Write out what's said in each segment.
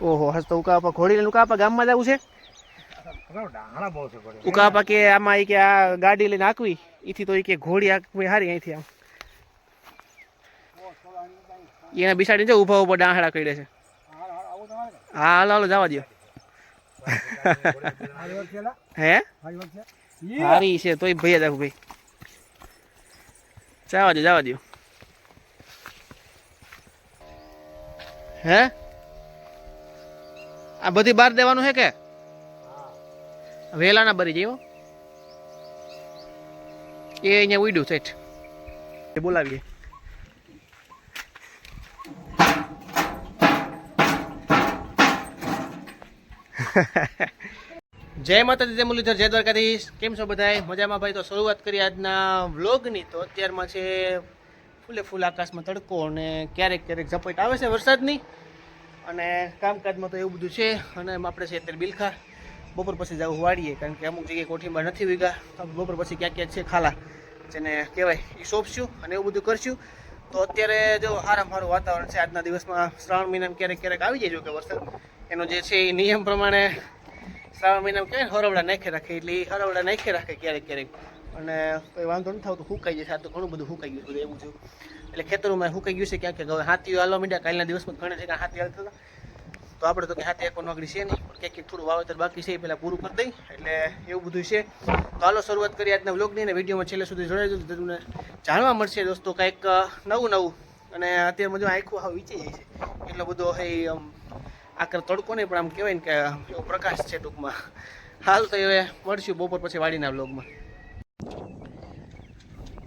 ઓહો, હસ તો ઉકાપા ઘોડી લઈને ઉકાપા ગામમાં જવું છે? ઉકાપા કે આમાં એ કે આ ગાડી લઈને આકવી એથી તો એ કે ઘોડી આકવી હારી અહીંથી આમ. એને બિસાડીને જો ઊભા ઊભા ડાહડા કરે છે. હા, હાલો હાલો, જવા દો હે? હારી છે, તોય ભૈયા જાવ ભાઈ. જવા દો જવા દો હે? આ બધી બહાર દેવાનું છે કે? વેલાના બરી જઈવો એ અહીંયા ઉડ્યું સેઠ એ બોલાવીએ. જય માતાજી જય મુરલીધર જય દ્વારકાધીશ. કેમ છો બધાય? મજામાં ભાઈ? તો શરૂઆત કરી આજના વ્લોગની. તો અત્યારમાં છે ફૂલે ફૂલ આકાશમાં તડકો અને ક્યારેક ક્યારેક ઝપટ આવે છે વરસાદની. અને કામકાજમાં તો એવું બધું છે. અને આપણે છે અત્યારે બિલખા. બપોર પછી જવું વાળીએ, કારણ કે અમુક જગ્યાએ કોઠીમાં નથી વીગા બપોર પછી ક્યાંક ક્યાંક છે ખાલા. જેને કહેવાય એ સોંપશું અને એવું બધું કરશું. તો અત્યારે જો સારામાં સારું વાતાવરણ છે. આજના દિવસમાં શ્રાવણ મહિનામાં ક્યારેક ક્યારેક આવી જાય કે વરસાદ. એનો જે છે એ નિયમ પ્રમાણે શ્રાવણ મહિનામાં કહેવાય હરવડા નાખી રાખે. એટલે એ હરવડા નાખી રાખે ક્યારેક ક્યારેક. અને કોઈ વાંધો નથી થતો હુકાઈ જશે. આ તો ઘણું બધું હુકાઈ ગયું છે, એવું થયું એટલે ખેતરોમાં સુકાઈ ગયું છે ક્યાંક ક્યાંક હવે હાથીઓ હાલવા માંડ્યા, કાલના દિવસમાં ઘણા જગ્યા હાથી હાલતા હતા. તો આપણે તો કે હાથે એક નોકરી છે નહીં, પણ ક્યાંક થોડું વાવેતર બાકી છે એ પહેલાં પૂરું કરી દઈ. એટલે એવું બધું છે. તો હાલો શરૂઆત કરી આજના વ્લોગની અને વિડીયોમાં છેલ્લે સુધી જોડાઈ દઉં તમને જાણવા મળશે. દોસ્તો, કંઈક નવું નવું. અને અત્યારે મજા આખું આવું વીચી જાય છે. એટલો બધો એ આકર તડકો નહીં, પણ આમ કહેવાય ને કે, એવો પ્રકાશ છે ટૂંકમાં. હાલ તો હવે મળશું બપોર પછી વાડીના વ્લોગમાં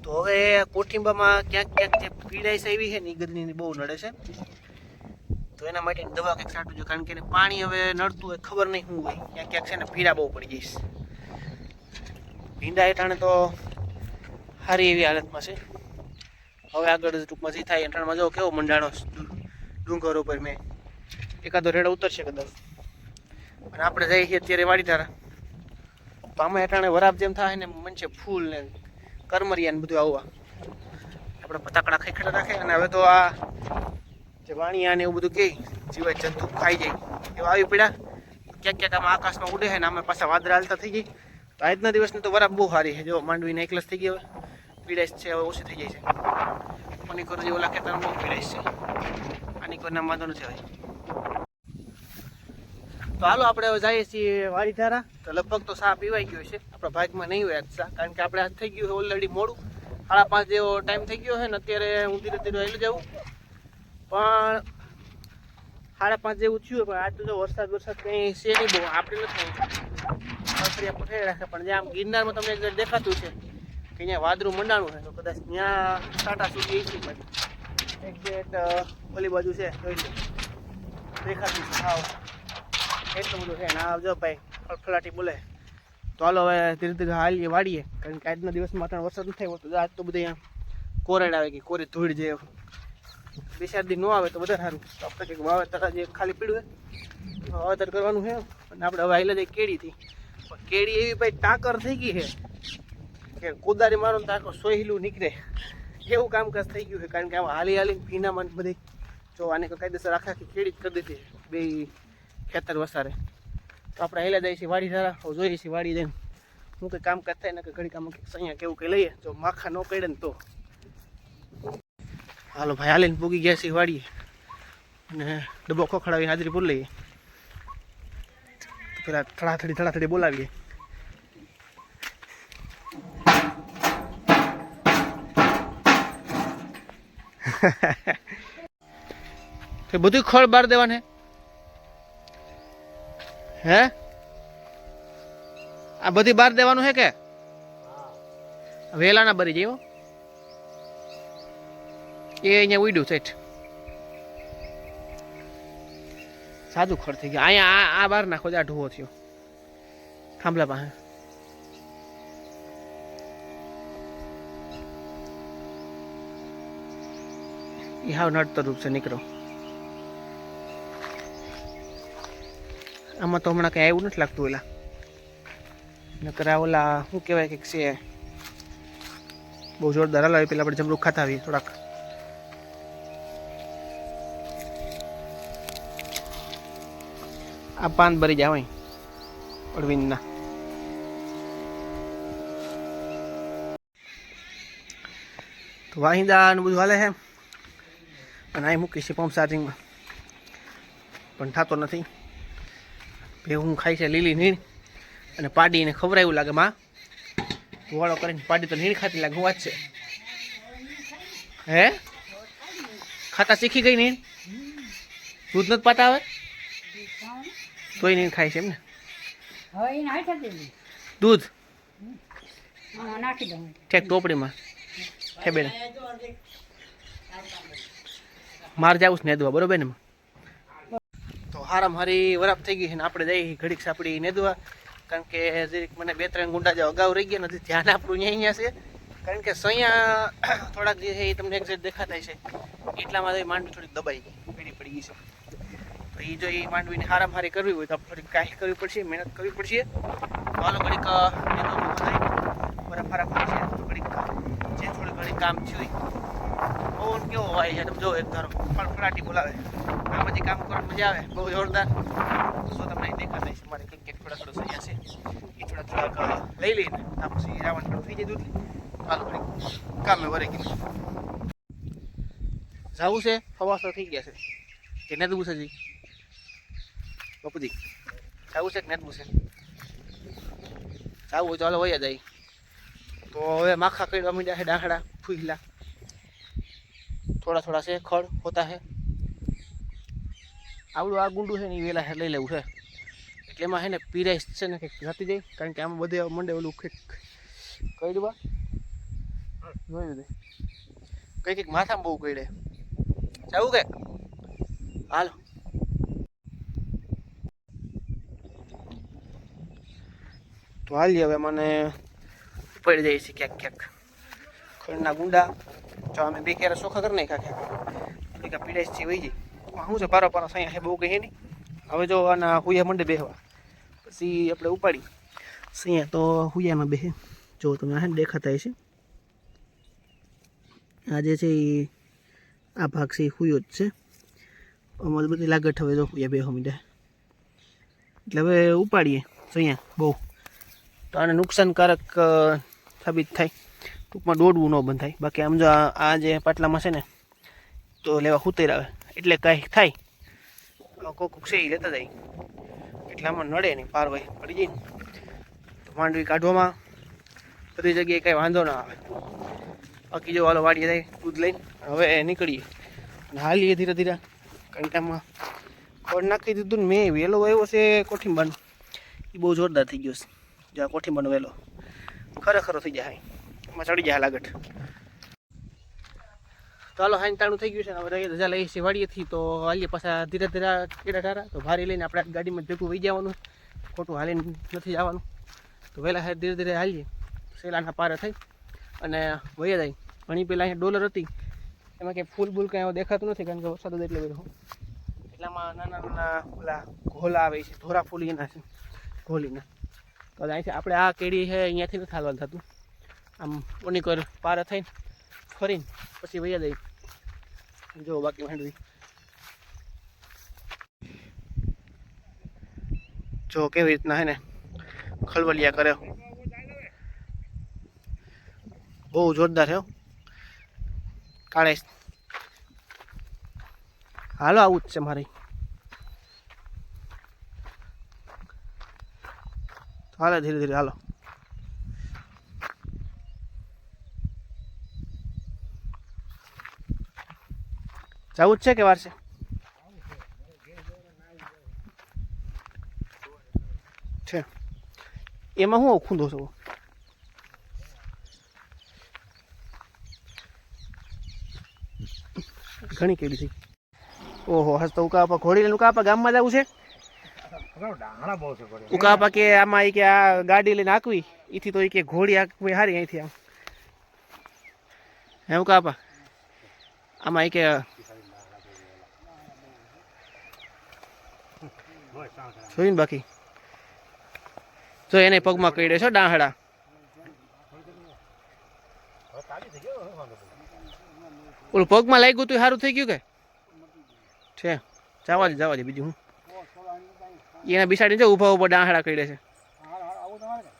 તો હવે કોઠિંબામાં ક્યાંક ક્યાંક જે પીડાઈશ એવી છે ને ગદની બહુ નડે છે. તો એના માટે દવા કંઈક છાંટવું છે, કારણ કે પાણી હવે નડતું હોય, ખબર નહીં શું હોય. ક્યાંક ક્યાંક છે ને પીડા બહુ પડી જઈશ ભીંડા હેઠાણે તો સારી એવી હાલતમાં છે. હવે આગળ ટૂંકમાં જે થાય એઠાણમાં જો કેવો મંડાણો ડુંગર ઉપર મેં એકાદો રેડો ઉતરશે કદાચ. અને આપણે જઈએ છીએ અત્યારે વાડી ધારા તો આમાં હેઠાણે વરાપ જેમ થાય ને મન છે ફૂલ ને કરમરિયા ને બધું આવવા. આપણે પતાકડા ખેખડા રાખે અને હવે તો આ જે વાણિયા ને એવું બધું કે જીવાય જંતુ ખાઈ જાય. એવા આવી પડ્યા. ક્યાંક ક્યાંક આમાં આકાશમાં ઉડે છે ને આમાં પાછા વાદળા હાલતા થઈ ગઈ તો આજના દિવસની તો વરાપ બહુ સારી છે. જો માંડવીને એકલસ થઈ ગઈ હવે. પીડાશ છે, હવે ઓછી થઈ જાય છે. પનીકોર જે લાગે ખેતરમાં બહુ પીડાઈશ છે. આની કોઈ નામ વાંધો નથી હવે. તો હાલો, આપણે જઈએ છીએ વાડી ધારા તો લગભગ તો સા પીવાઈ ગયો છે. આપણા ભાગમાં નહીં હોય સા કારણ કે આપણે આજ થઈ ગયું છે ઓલરેડી મોડું. સાડા પાંચ જેવો ટાઈમ થઈ ગયો છે ને અત્યારે હું ધીરે ધીરે હેલી જાઉં. પણ સાડા પાંચ જેવું થયું, પણ આજ તો વરસાદ વરસાદ કંઈ છે નહીં બહુ, આપણે નથી થઈ રાખે પણ જ્યાં આમ ગિરનારમાં તમને એક દેખાતું છે, કે અહીંયા વાદળું મંડાણું છે, તો કદાચ ત્યાં સાટા સુધી એસી પણ એક જેટ ઓલી બાજુ છે, જોઈ લો. દેખાતું છે હાવ એટલું બધું છે. ને આ જો ભાઈ ફળફળાટી બોલે. તો હાલો હવે ધીરે ધીરે હાલીએ વાળીએ. કારણ કે આજના દિવસમાં ત્રણ વરસાદ નથી થયો, તો આજ તો બધે અહીંયા કોરેડ આવે કે કોરી ધૂળ જે બે ચાર દી ન આવે તો વધારે સારું. તો આપણે કંઈક વાવેતર જે ખાલી પીડ્યું હોય વાવેતર કરવાનું છે. અને આપણે હવે હાલે જઈએ કેળીથી પણ કેળી એવી ભાઈ ટાંકર થઈ ગઈ છે કે કુદારી મારો તો સોહેલું નીકળે. એવું કામકાજ થઈ ગયું છે. કારણ કે આમાં હાલી હાલી ભીનામાં બધી જો આને કાયદેસર આખા આખી કેળી જ કરી દીધી બે ખેતર વસારે. તો આપણે હેલા જઈએ છીએ વાડી ધારા જોઈએ છીએ વાડી જઈને. હું કંઈ કામ કરતા ને કે ઘડી કામ અહીંયા કેવું કંઈ લઈએ, જો માખા ન કરે ને તો. હાલો ભાઈ, હાલીને પૂગી ગયા છીએ વાડીએ. અને ડબ્બો ખોખડાવી હાજરી પૂર લઈએ. પેલા થડાથડી થડાથડી બોલાવીએ. બધું ખળ બાર દેવાને. હે? આ બધી બાર દેવાનું હે કે? વેલાના બરી જઈવો એ અહીંયા ઉડ્યું સેઠ સાદું ખડ થઈ ગયું. અહીંયા આ બાર નાખો આ ઢોવો થયો. થાંભલા પાસે. એ હાવ નડતર રૂપ છે નીકળો. આમાં તો હમણાં કંઈ આવ્યું નથી લાગતું ઓલા નકર ઓલા, શું કહેવાય કંઈક છે? બહુ જોરદાર હલાવી પેલા આપણે જમરૂખ ખાતા આવીએ થોડાક. આ પાન ભરી જાવ અરવિંદના. તો વાહિંદાનું બધું હાલે છે અને અહીં મૂકી છે પંપ ચાર્જિંગમાં પણ થતો નથી. ભેગું ખાય છે લીલી નીણ. અને પાડીને ખવડાવ્યું લાગે માં. વાળો કરીને પાડી તો નીણ ખાતી લાગે વાત છે. હે? ખાતા શીખી ગઈ નીણ? દૂધ નથી પાતા આવે તોય નીણ ખાય છે એમ ને? હવે એને હાથે દીધી. ઠેક ટોપડીમાં. ઠેબેને માર જાવું છે નેદવા બરોબર ને? હારામ હારી વરાપ થઈ ગઈ છે ને આપણે જઈ ઘડીક સાપડી નેદવા. કારણ કે જરીક મને બે ત્રણ ગુંડા જે અગાઉ રહી ગયા નથી ધ્યાન આપણું અહીંયા છે. કારણ કે સૈયા થોડાક જે છે એ તમને એક્ઝેક્ટ દેખાતા છે એટલામાં તો માંડવી થોડીક દબાઈ ગઈ પીડી પડી ગઈ છે. તો એ જો એ માંડવીને હારામ હારી કરવી હોય તો આપણે થોડીક કાંઈ કરવી પડશે, મહેનત કરવી પડશે. હાલો ઘડીક બરાબર પડશે તો ઘડીક, જે થોડી ઘણી કામ થયું પવન કેવો હોય છે? તમે જો એક ધારો ફળફળાટી બોલાવે. આ બધી કામ કરવાની મજા આવે, બહુ જોરદાર. તો તમને અહીં દેખાતા છે મારે કંઈક થોડા થોડા સૈયા છે. એ થોડા થોડાક લઈ લઈને, આ પછી રાવણ થોડું થઈ જાય દૂધ ચાલો ઘડીક કામે વરે ગયું જવું છે? ફવાસો થઈ ગયા છે. કે નેદવું છે જી બાપુજી, જવું છે કે નેદવું છે? જવું ચાલો વયા જાય. તો હવે માખા કરવા માંડ્યા છે ડાંહડા ફૂઈલા. થોડા થોડા છે ખડ હોતા છે આવડું આ ગુંડું છે ને એ વેલા લઈ લેવું છે. એટલે એમાં છે ને પીરાઈશ છે ને કંઈક જતી જાય, કારણ કે આમાં બધે મંડે ઓલું કંઈક કઈ દઉં જોયું દે કંઈક કંઈક માથામાં બહુ કઈડે જવું કે? હાલો. તો હાલી હવે મને પડી જાય છે ક્યાંક ક્યાંક ખડના ગુંડા. જો અમે બે ક્યારે ચોખા કરી નાખ્યા ક્યાંક થોડીક પીડાઈસથી વહી આમાં શું છે, પારો પારો અહીંયા છે બહુ કહે નહીં. હવે જો આના હુયા મંડે બેહવા. પછી આપણે ઉપાડી. સૈયા તો હુયામાં બેહે. જો તમે આ દેખાતા છે આ જે છે એ આ ભાગ છે એ હુયો જ છે. અમારે બધી લાગત હવે જો હુયા બેહવા મીડા એટલે હવે ઉપાડીએ. સૈયા બહુ. તો આને નુકસાનકારક સાબિત થાય. ટૂંકમાં દોડવું ન બંધાય. બાકી આમ જો આ જે પાટલામાં છે ને, તો લેવા ઉતર આવે. એટલે કાંઈ થાય. કોક છે એ લેતા જાય. એટલામાં નડે નહીં પારભાઈ પડી જાય ને. તો માંડવી કાઢવામાં બધી જગ્યાએ કાંઈ વાંધો ના આવે. બાકી જો વાલો વાડીએ જાય, દૂધ લઈને, હવે નીકળીએ. અને હાલીએ ધીરે ધીરે. કંટામાં ખોડ નાખી દીધું ને મેં વહેલો આવ્યો છે કોઠીંબાનો એ બહુ જોરદાર થઈ ગયો છે. જો આ કોઠીંબાનો વહેલો ખરેખરો થઈ જાય. એમાં ચડી જાય લાગટ તો હાલો હાઈન તાણું થઈ ગયું છે, હવે રજા લઈ છીએ વાડીએથી, તો હાલીએ પાછા ધીરે ધીરે કેડા ઠારા તો ભારી લઈને આપણે ગાડીમાં ભેગું વહી જવાનું. ખોટું હાલીને નથી જવાનું. તો વહેલા હાર ધીરે ધીરે હાલીએ. સેલાના પારે થઈ. અને વહી જાય. ઘણી પહેલાં અહીંયા ડોલર હતી. એમાં કંઈ ફૂલ બૂલ કંઈ દેખાતું નથી, કારણ કે વરસાદ જ એટલો બધો. એટલામાં નાના નાના ઓલા ઘોલા આવે છે, ધોરા ફૂલી એના છે, ઘોલીના. તો અહીંથી આપણે આ કેડી છે, અહીંયાથી નથી હાલવાનું થતું. આમ ઓનીકર પાર થઈને ફરીને પછી વૈયા દઈ જો બાકી માંડવી. જો કેવી રીતના હે ને ખલવલિયા કર્યો બહુ જોરદાર હે કાળે હાલો, આવું જ છે મારી. હાલે, ધીરે ધીરે હાલો. જવું જ છે કે વાર છે એમાં હું ખૂંદો છું ઘણી કેડી થઈ ઓહો હસ તો ઉકાપા ઘોડી લઈને ઉકાપા ગામમાં જવું છે ઉકા ઉકાપા કે આમાં કે આ ગાડી લઈને આકવી ઈથી તો ઈ કે ઘોડી આકવી હારી અહીંથી આમ હે ઉકાપા આમાં કે જોઈને બાકી. જો એને પગમાં કહીડે છો ડાહડા. ઓલું પગમાં લાગ્યું તું સારું થઈ ગયું કે? છે. જવા દે જવા દે બીજું હું. એના બિસાડી જો ઊભા ઊભા ડાહડા કહીડે છે.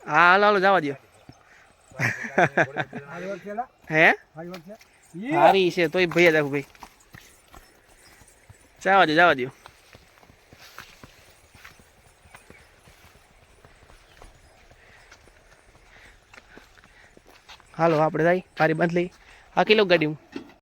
હા હાલો હાલો જવા દો હે? હારી છે તોય ભૈયા જાવ ભાઈ. જવા દો જવા દો હાલો આપણે જાય. મારી બાંધ લઈ આ કિલો ગાડી હું